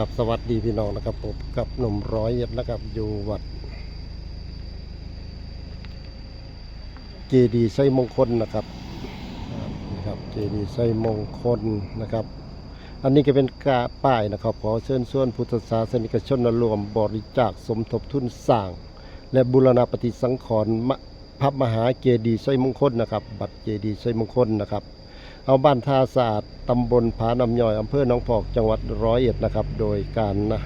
ครับ สวัสดีพี่น้องนะครับผมกับหนุ่มร้อยเอ็ดนะครับ อยู่วัด เจดีไส้มงคลนะครับนะครับ เจดีไส้มงคลนะครับ อันนี้ก็เป็นกาป้ายนะครับ ขอเชิญชวนพุทธศาสนิกชนรวมบริจาคสมทบทุนสร้าง และบูรณปฏิสังขรณ์พระมหาเจดีไส้มงคลนะครับ บัตรเจดีไส้มงคลนะครับ เอาบ้านท่าศาสตร์ตำบลผานำย่อยอำเภอหนองพอกจังหวัดร้อยเอ็ดนะครับ โดยการนะ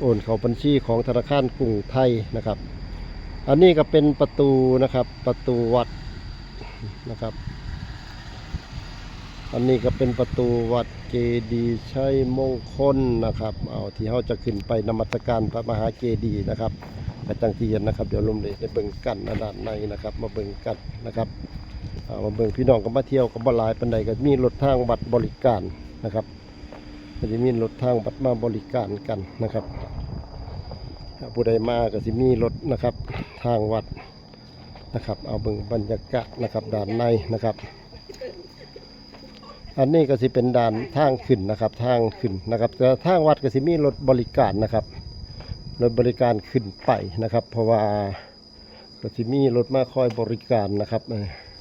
โอนเข้าบัญชีของธนาคารกรุงไทยนะครับ อันนี้ก็เป็นประตูนะครับ ประตูวัดนะครับ อันนี้ก็เป็นประตูวัดเจดีย์ชัยมงคลนะครับ เอาที่เขาจะขึ้นไปนมัสการพระมหาเจดีย์นะครับกระจังที่เห็นนะครับ เดี๋ยวลมเลยได้เบิ่งกันนะด้านในนะครับ มาเบิ่งกันนะครับ มาเบิ่งพี่น้องก็มาเที่ยวก็บ่หลายปานใดก็มีรถทางบัตรบริการนะครับก็จะมีรถทางบัตรมาบริการกันนะครับผู้ใดมาก็สิมีรถนะครับทางวัดนะครับ เอาเบิ่งบรรยากาศนะครับด้านในนะครับ อันนี้ก็สิเป็นด่านทางขึ้นนะครับทางขึ้นนะครับแต่ทางวัดก็สิมีรถบริการนะครับรถบริการขึ้นไปนะครับ เพราะว่าก็สิมีรถมาคอยบริการนะครับเอ่ออ่า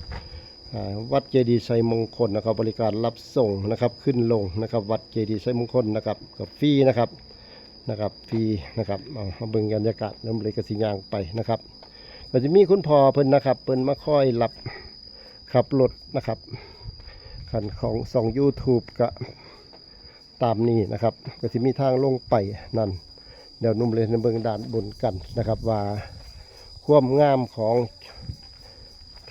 วัดเจดีย์ไซมงคลนะครับ บริการรับส่งนะครับขึ้นลงนะครับ วัดเจดีย์ไซมงคลนะครับกับฟรีนะครับนะครับฟรีนะครับเอามาเบิ่งบรรยากาศน้ำเลยกระสิยางไปนะครับก็จะมีคุณพ่อเพิ่นนะครับเพิ่นมาค่อยรับขับรถนะครับขันของสอง YouTube ก็ตามนี้นะครับ ก็จะมีทางลงไปนั่นเดี๋ยวนุ่มเลยในเบิ่งด้านบนกันนะครับ ว่าความงามของ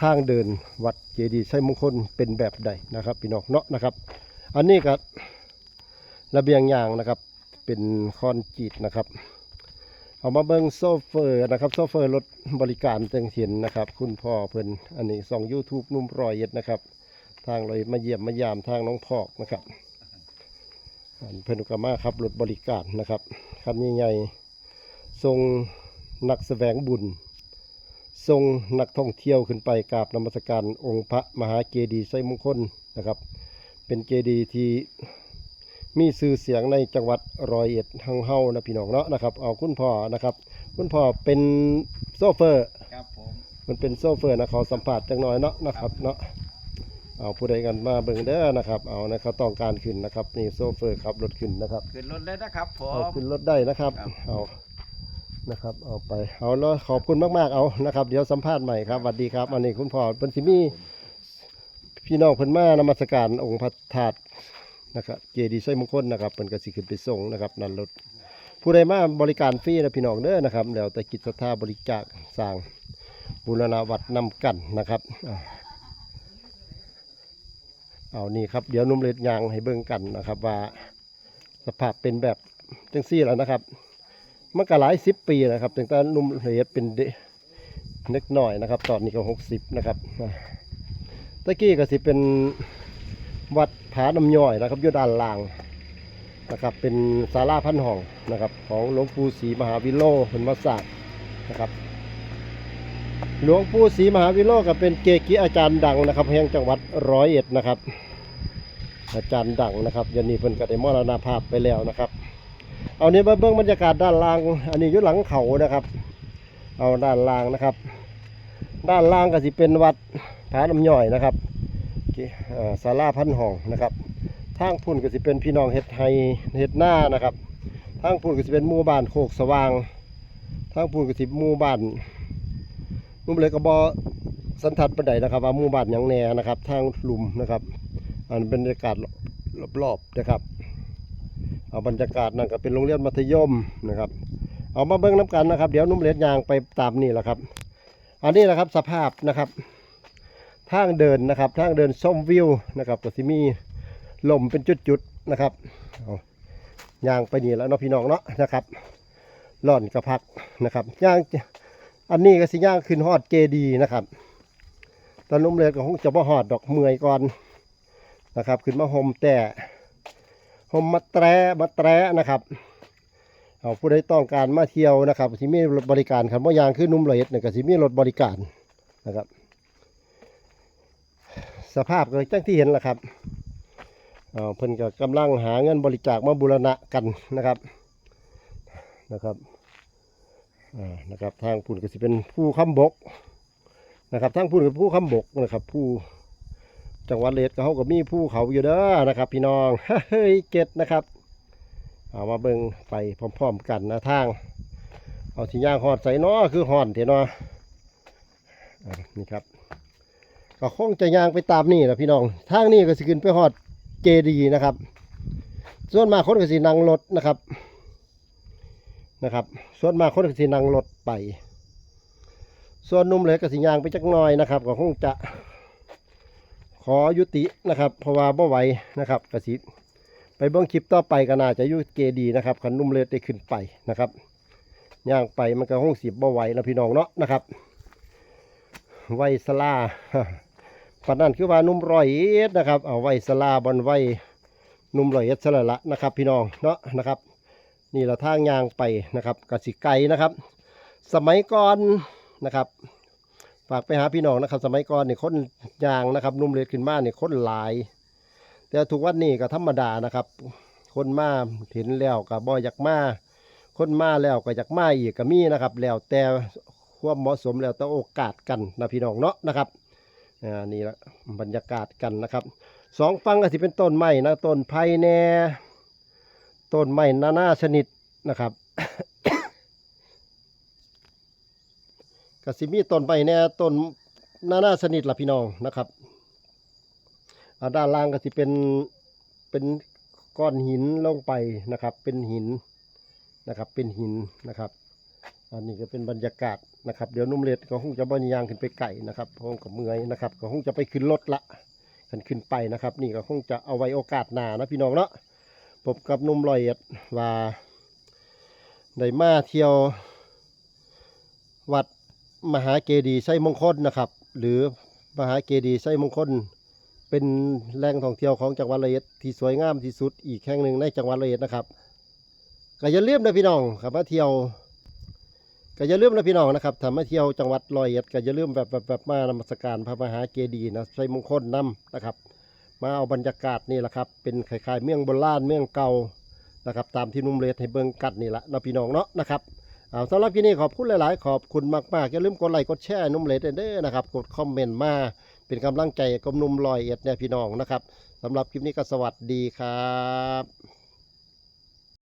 ทางเดินวัดเจดีย์ไชยมงคลเป็นแบบใดนะครับพี่น้องเนาะนะครับ อันนี้ก็ระเบียงยางนะครับ เป็นคอนกรีตนะครับเอามาเบิ้งโซเฟอร์นะครับโซเฟอร์รถบริการเต็งเห็นนะครับ คุณพ่อเพิ่นอันนี้ส่อง YouTube นุ่มรอยเอ็ดนะครับ ทางเลยมาเยี่ยมมายามทางน้องพอกนะครับอันเพิ่นก็มาขับรถบริการนะครับคันใหญ่ๆทรงนักแสวงบุญ ทรงนักท่องเที่ยวขึ้นไปกราบนมัสการองค์พระมหาเจดีย์ไซมงคลนะครับ เป็นเจดีย์ที่มีชื่อเสียงในจังหวัดร้อยเอ็ดทังเฮานะพี่น้องเนาะนะครับเอาคุณพ่อนะครับ คุณพ่อเป็นโซเฟอร์ครับผมมันเป็นโซเฟอร์นะขอสัมผัสจังหน่อยเนาะนะครับเนาะเอาผู้ใดกันมาเบิ่งเด้อนะครับเอานะเขาต้องการขึ้นนะครับนี่โซเฟอร์ขับรถขึ้นนะครับขึ้นรถเลยนะครับผเอามขึ้นรถได้นะครับครับเอา นะครับ เอาไปเอาแล้วขอบคุณมากๆเอานะครับ เดี๋ยวสัมภาษณ์ใหม่ครับสวัสดีครับ อันนี้คุณพ่อเป็นสิมีพี่น้องเพิ่นมานมัสการองค์พระธาตุนะครับเจดีย์ไส้มงคลนะครับเพิ่นก็สิขึ้นไปส่งนะครับนั่นรถผู้ใดมาบริการฟรีนะพี่น้องเด้อนะครับแล้วแต่กิจศรัทธาบริจาคสร้างบูรณาวัดนำกันนะครับเอานี่ครับเดี๋ยวนุ่มเล็ดยางให้เบิ่งกันนะครับ ว่าสภาพเป็นแบบจังซี่แล้วนะครับ มันก็หลายสิบปีนะครับตั้งแต่หนุ่มเล็ดเป็นเด็กเล็กน้อยนะครับ ตอนนี้ก็หกสิบนะครับตะกี้ก็สิเป็นวัดผาน้ำย่อยนะครับอยู่ด้านล่างนะครับ เป็นศาลาพันห้องนะครับ ของหลวงปู่ศรีมหาวิโลเป็นมาสร้างนะครับ หลวงปู่ศรีมหาวิโลก็เป็นเกจิอาจารย์ดังนะครับแห่งจังหวัดร้อยเอ็ดนะครับ อาจารย์ดังนะครับยวนี้เพิ่นก็ได้มรณภาพไปแล้วนะครับ เอานี้มาเบิ่งบรรยากาศด้านล่าง อันนี้อยู่หลังเขานะครับ เอาด้านล่างนะครับ ด้านล่างก็สิเป็นวัดผาลำย่อยนะครับที่เอ่อศาลาพันห้องนะครับทางพุ่นก็สิเป็นพี่น้องเฮ็ดไฮเฮ็ดหน้านะครับทางพุ่นก็สิเป็นหมู่บ้านโคกสว่างทางพุ่นก็สิหมู่บ้านนุ่มเลยก็บอสันทัดปานใดนะครับ ว่าหมู่บ้านยังแน่นะครับ ทางหลุมนะครับ อันเป็นบรรยากาศรอบๆนะครับ เอาบรรยากาศนั่นก็เป็นโรงเรียนมัธยมนะครับ เอามาเบิ้งน้ำกันนะครับ เดี๋ยวนุ่มเล็ดยางไปตามนี่แหละครับ อันนี้แหละครับสภาพนะครับทางเดินนะครับทางเดินชมวิวนะครับก็สิมีลมเป็นจุดๆนะครับเอายางไปนี่แล้วเนาะพี่น้องเนาะนะครับหล่อนกระพักนะครับย่างอันนี้ก็สิย่างขึ้นฮอดเจดีนะครับตอนนุ่มเล็ดก็คงจะบ่ฮอดดอกเมื่อยก่อนนะครับ ขึ้นมาห่มแต่ ผมมาแตรมาแตรนะครับเอาผู้ใดต้องการมาเที่ยวนะครับสิมีรถบริการครับว่ายางขึ้นนุ่มละเอียดเนี่ยก็สิมีรถบริการนะครับ สภาพก็จังที่เห็นแหละครับอ่าเพิ่นก็กำลังหาเงินบริจาคมาบูรณะกันนะครับนะครับอ่านะครับทางพุ่นก็สิเป็นผู้ค้ำบกนะครับทางพุ่นก็ผู้ค้ำบกนะครับผู้ จังหวัดเลดก็เขาก็มีผู้เขาอยู่เด้อนะครับ พี่น้องเฮ้ยเก็ดนะครับ เอามาเบิ่งไปพร้อมๆกันนะทาง เอาสิย่างหอดใส่น้อคือหอนเถอะนาะอ่านี่ครับ ก็คงจะย่างไปตามนี่แหละพี่น้องทางนี้ก็สิขึ้นไปหอดเจดีนะครับ ส่วนมากคนก็สินั่งรถนะครับนะครับ ส่วนมากคนก็สินั่งรถไป ส่วนนุ่มเลยก็สิย่างไปจักหน่อยนะครับ ก็คงจะ ขอยุตินะครับเพราะว่าบ่ไหวนะครับก็สิไปเบิ่งคลิปต่อไปก็น่าจะยุเจดีนะครับคันนุ่มเลยได้ขึ้นไปนะครับย่างไปมันก็ห้องสิบบ่ไหวแล้วพี่น้องเนาะนะครับไวสลาปันนั้นคือว่านุ่มร้อยเอ็ดนะครับ เอาไวสลาบอนไวนุ่มร้อยเอ็ดสละละนะครับ พี่น้องเนาะนะครับ นี่เราทางย่างไปนะครับกระสิไกลนะครับ สมัยก่อนนะครับ ฝากไปหาพี่น้องนะครับ สมัยก่อนเนี่ยคนยางนะครับนุ่มเล็ดขึ้นมาเนี่ยคนหลาย แต่ทุกวันนี้ก็ธรรมดานะครับ คนมาเห็นแล้วก็บ่อยากมาคนมาแล้วก็อยากมาอีกก็มีนะครับ แล้วแต่ความเหมาะสมแล้วแต่โอกาสกันนะพี่น้องเนาะนะครับอ่านี่ละบรรยากาศกันนะครับสองฝั่งก็สิเป็นต้นไม้นะต้นไผ่แน่ต้นไม้นานาชนิดนะครับ ก็สิมีต้นไม้แน่ต้นนานาชนิดละพี่น้องนะครับอ่าด้านล่างก็สิเป็นเป็นก้อนหินลงไปนะครับ เป็นหินนะครับ เป็นหินนะครับอันนี้ก็เป็นบรรยากาศนะครับ เดี๋ยวนุ่มเล็ดก็คงจะบรรยางขึ้นไปไก่นะครับคงกับเมื่อยนะครับก็คงจะไปขึ้นรถละขันขึ้นไปนะครับ นี่ก็คงจะเอาไว้โอกาสหน้านะพี่น้องเนาะผมกับนุ่มลอยเอ็ดว่าได้มาเที่ยววัด มหาเกดีย์ไส้มงคลนะครับ หรือมหาเกดีย์ไส้มงคลเป็นแหล่งท่องเที่ยวของจังหวัดระยองที่สวยงามที่สุดอีกแห่งหนึ่งในจังหวัดระยองนะครับก็อย่าลืมนะพี่น้องครับมาเที่ยวก็อย่าลืมนะพี่น้องนะครับถ้ามาเที่ยวจังหวัดร้อยเอ็ดก็อย่าลืมแบบแบบแบบมานมัสการพระมหาเจดีย์นะใส่มงคลนํนะครับ มาเอาบรรยากาศนี่แหละครับ เป็นคล้ายๆเมืองโบราณเมืองเก่านะครับ ตามที่นุ่มเลดให้เบิ่งกัดนี่แหละนะพี่น้องเนาะนะครับ เอาสำหรับที่นี่ขอบคุณหลาย ๆ ขอบคุณมาก ๆ อย่าลืมกดไลค์กดแชร์นุ่มเลดเด้อนะครับ กดคอมเมนต์มาเป็นกำลังใจกับนุ่มลอยเอ็ดเนี่ยพี่น้องนะครับสำหรับคลิปนี้ก็สวัสดีครับ